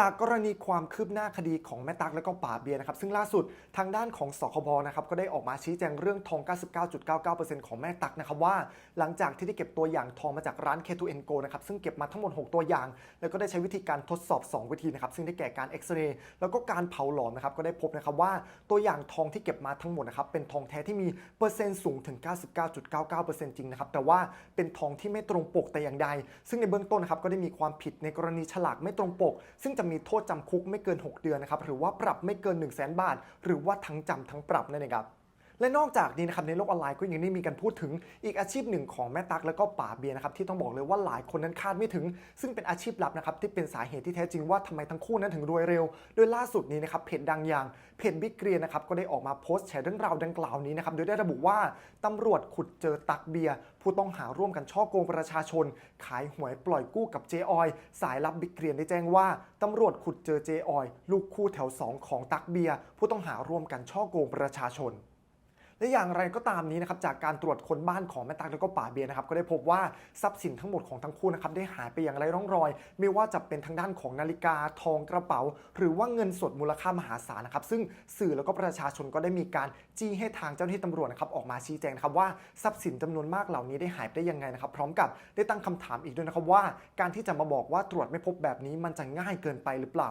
จากกรณีความคืบหน้าคดีของแม่ตักและก็ป่าเบียร์นะครับซึ่งล่าสุดทางด้านของสคบนะครับก็ได้ออกมาชี้แจงเรื่องทอง 99.99%ของแม่ตักนะครับว่า หลังจากที่ได้เก็บตัวอย่างทองมาจากร้าน K2N Go นะครับซึ่งเก็บมาทั้งหมด 6 ตัวอย่าง แล้วก็ได้ใช้วิธีการทดสอบ 2 วิธีนะครับซึ่งได้แก่การเอ็กซเรย์แล้วก็การเผาหลอมนะครับก็ได้พบนะครับว่าตัวอย่างทองที่เก็บมาทั้งหมดนะครับเป็นทองแท้ที่มีเปอร์เซ็นต์สูงถึง 99.99%จริงนะครับแต่ว่าเป็นทองที่ไม่ตรงปกแต่อย่างใด ซึ่งในเบื้องต้นนะครับก็ได้มีความผิดในกรณีฉลากไม่ตรงปก ซึ่งจะมีโทษจำคุกไม่เกิน 6 เดือนนะครับหรือว่าปรับไม่เกิน 1 0 0 0 0แบาท หรือว่าทั้งจำทั้งปรับนั่นเองครับ และนอกจากนี้นะครับในโลกออนไลน์ก็ยังได้มีการพูดถึงอีกอาชีพหนึ่งของแม่ตักแล้วก็ป่าเบียร์นะครับที่ต้องบอกเลยว่าหลายคนนั้นคาดไม่ถึง ซึ่งเป็นอาชีพลับนะครับที่เป็นสาเหตุที่แท้จริงว่าทำไมทั้งคู่นั้นถึงรวยเร็ว โดยล่าสุดนี้นะครับเพจดังอย่างเพจบิ๊กเกรียนะครับก็ได้ออกมาโพสต์แชร์เรื่องราวดังกล่าวนี้นะครับโดยได้ระบุว่าตำรวจขุดเจอตักเบียร์ผู้ต้องหาร่วมกันช่อโกงประชาชน ขายหวยปล่อยกู้กับเจออยสายลับบิ๊กเกรียนได้แจ้งว่าตำรวจขุดเจอเจออยลูกคู่แถวสองของตักเบียร์ผู้ต้องหาร่วมกันช่อโกงประชาชน และอย่างไรก็ตามนี้นะครับจากการตรวจค้นบ้านของแม่ตักแล้วก็ป่าเบียร์นะครับก็ได้พบว่าทรัพย์สินทั้งหมดของทั้งคู่นะครับได้หายไปอย่างไรร่องรอย ไม่ว่าจะเป็นทางด้านของนาฬิกาทองกระเป๋า หรือว่าเงินสดมูลค่ามหาศาลนะครับซึ่งสื่อแล้วก็ประชาชนก็ได้มีการจี้ให้ทางเจ้าหน้าที่ตำรวจนะครับออกมาชี้แจงนะครับว่าทรัพย์สินจำนวนมากเหล่านี้ได้หายไปได้ยังไงนะครับพร้อมกับได้ตั้งคำถามอีกด้วยนะครับว่า การที่จะมาบอกว่าตรวจไม่พบแบบนี้มันจะง่ายเกินไปหรือเปล่า